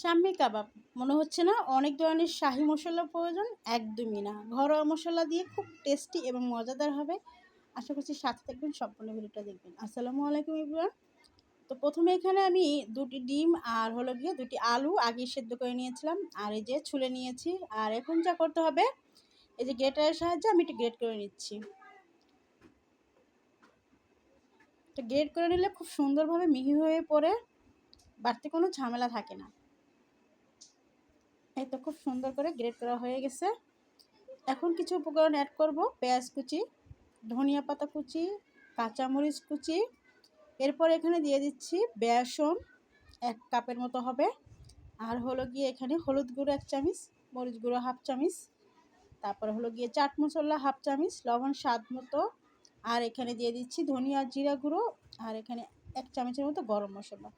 শাম্মি কাবাব। মনে হচ্ছে না অনেক ধরনের শাহি মশলার প্রয়োজন? একদমই না। ঘরোয়া মশলা দিয়ে খুব টেস্টি এবং মজাদার হবে। আশা করছি সাথে থাকবেন, সম্পূর্ণ ভিডিওটা দেখবেন। আসসালামু আলাইকুম ইবরান তো প্রথমে এখানে আমি দুটি ডিম আর হলো গিয়ে দুটি আলু আগে সেদ্ধ করে নিয়েছিলাম, আর এই যে ছুলে নিয়েছি। আর এখন যা করতে হবে, এই যে গ্রেটারের সাহায্যে আমি একটু গ্রেট করে নিচ্ছি। তো গ্রেট করে নিলে খুব সুন্দরভাবে মিহি হয়ে পড়ে, বাড়তে কোনো ঝামেলা থাকে না। এই তো খুব সুন্দর করে গ্রেট করা হয়ে গেছে। এখন কিছু উপকরণ অ্যাড করব, পেঁয়াজ কুচি, ধনিয়া পাতা কুচি, কাঁচামরিচ কুচি। এরপর এখানে দিয়ে দিচ্ছি বেসন, এক কাপের মতো হবে। আর হলো গিয়ে এখানে হলুদ গুঁড়ো এক চামচ, মরিচ গুঁড়ো হাফ চামচ। তারপরে হলো গিয়ে চাট মশলা হাফ চামচ, লবণ স্বাদ মতো। আর এখানে দিয়ে দিচ্ছি ধনিয়া জিরা গুঁড়ো, আর এখানে এক চামচের মতো গরম মশলা।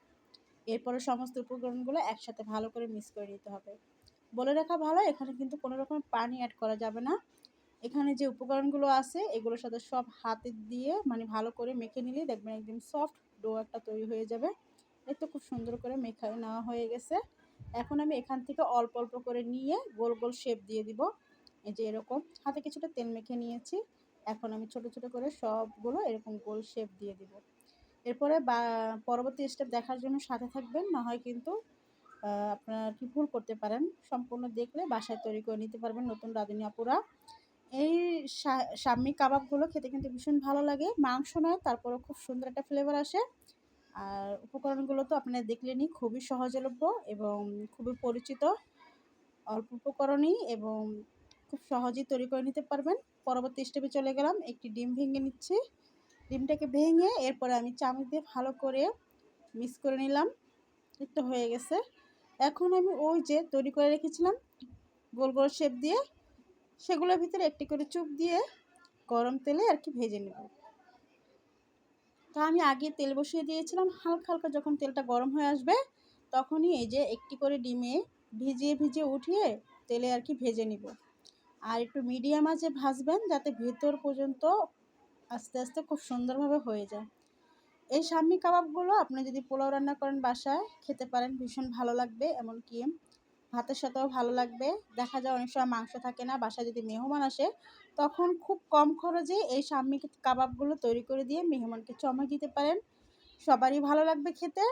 এরপরে সমস্ত উপকরণগুলো একসাথে ভালো করে মিক্স করে নিতে হবে। বলে রাখা ভালো, এখানে কিন্তু কোনো রকম পানি অ্যাড করা যাবে না। এখানে যে উপকরণগুলো আছে, এগুলোর সাথে সব হাতে দিয়ে মানে ভালো করে মেখে নিলে দেখবেন একদম সফট ডো একটা তৈরি হয়ে যাবে। এই তো খুব সুন্দর করে মেখা নেওয়া হয়ে গেছে। এখন আমি এখান থেকে অল্প অল্প করে নিয়ে গোল গোল শেপ দিয়ে দিব। এই যে এরকম, হাতে কিছুটা তেল মেখে নিয়েছি। এখন আমি ছোট ছোট করে সবগুলো এরকম গোল শেপ দিয়ে দিব। এরপরে বা, পরবর্তী স্টেপ দেখার জন্য সাথে থাকবেন, না হয় কিন্তু আপনার ভুল করতে পারেন, সম্পূর্ণ দেখলে বাসায় তৈরি করে নিতে পারবেন নতুন রাঁধুনি আপুরা। এই সাম্মি কাবাবগুলো খেতে কিন্তু ভীষণ ভালো লাগে, মাংস নয়, তারপরেও খুব সুন্দর একটা ফ্লেভার আসে। আর উপকরণগুলো তো আপনারা দেখলেনই, খুবই সহজলভ্য এবং খুবই পরিচিত। অল্প উপকরণই এবং খুব সহজেই তৈরি করে নিতে পারবেন। পরবর্তী স্টেপে চলে গেলাম, একটি ডিম ভেঙে নিচ্ছি। ডিমটাকে ভেঙে এরপরে আমি চামচ দিয়ে ভালো করে মিক্স করে নিলাম। একটু হয়ে গেছে। এখন আমি ওই যে তৈরি করে রেখেছিলাম, গোল গোল শেপ দিয়ে, সেগুলোর ভিতরে একটি করে চুপ দিয়ে গরম তেলে আর কি ভেজে নেব। তা আমি আগে তেল বসিয়ে দিয়েছিলাম, হালকা হালকা যখন তেলটা গরম হয়ে আসবে, তখনই এই যে একটি করে ডিমে ভিজিয়ে ভিজিয়ে উঠিয়ে তেলে আর কি ভেজে নিব। আর একটু মিডিয়াম আছে ভাজবেন যাতে ভেতর পর্যন্ত আস্তে আস্তে খুব সুন্দরভাবে হয়ে যায়। এই সাম্মি কাবাবগুলো আপনি যদি পোলাও রান্না করেন বাসায়, খেতে পারেন, ভীষণ ভালো লাগবে। এমনকি ভাতের সাথেও ভালো লাগবে। দেখা যায় অনেক সময় মাংস থাকে না, বাসায় যদি মেহমান আসে, তখন খুব কম খরচে এই সাম্মি কাবাবগুলো তৈরি করে দিয়ে মেহমানকে চমক দিতে পারেন। সবারই ভালো লাগবে খেতে।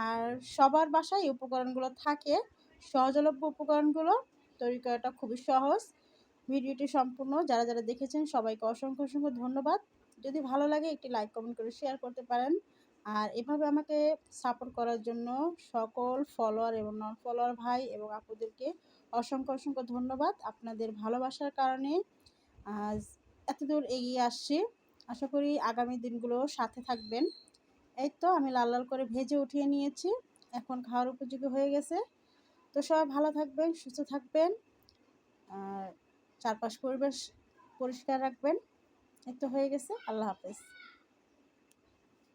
আর সবার বাসায় এই উপকরণগুলো থাকে। সহজলভ্য উপকরণগুলো তৈরি করাটা খুবই সহজ। ভিডিওটি সম্পূর্ণ যারা যারা দেখেছেন, সবাইকে অসংখ্য অসংখ্য ধন্যবাদ। যদি ভালো লাগে একটি লাইক কমেন্ট করে শেয়ার করতে পারেন। আর এভাবে আমাকে সাপোর্ট করার জন্য সকল ফলোয়ার এবং নন ফলোয়ার ভাই এবং আপুদেরকে অসংখ্য অসংখ্য ধন্যবাদ আপনাদের ভালোবাসার কারণে। আজ এতদূর এগিয়ে আসছি। আশা করি আগামী দিনগুলো সাথে থাকবেন। এই তো আমি লাল লাল করে ভেজে উঠিয়ে নিয়েছি। এখন খাওয়ার উপযোগী হয়ে গেছে। তো সবাই ভালো থাকবেন, সুস্থ থাকবেন। আর চারপাশ পরিবেশ পরিষ্কার রাখবেন। তো হয়ে গেছে। আল্লাহ হাফেজ।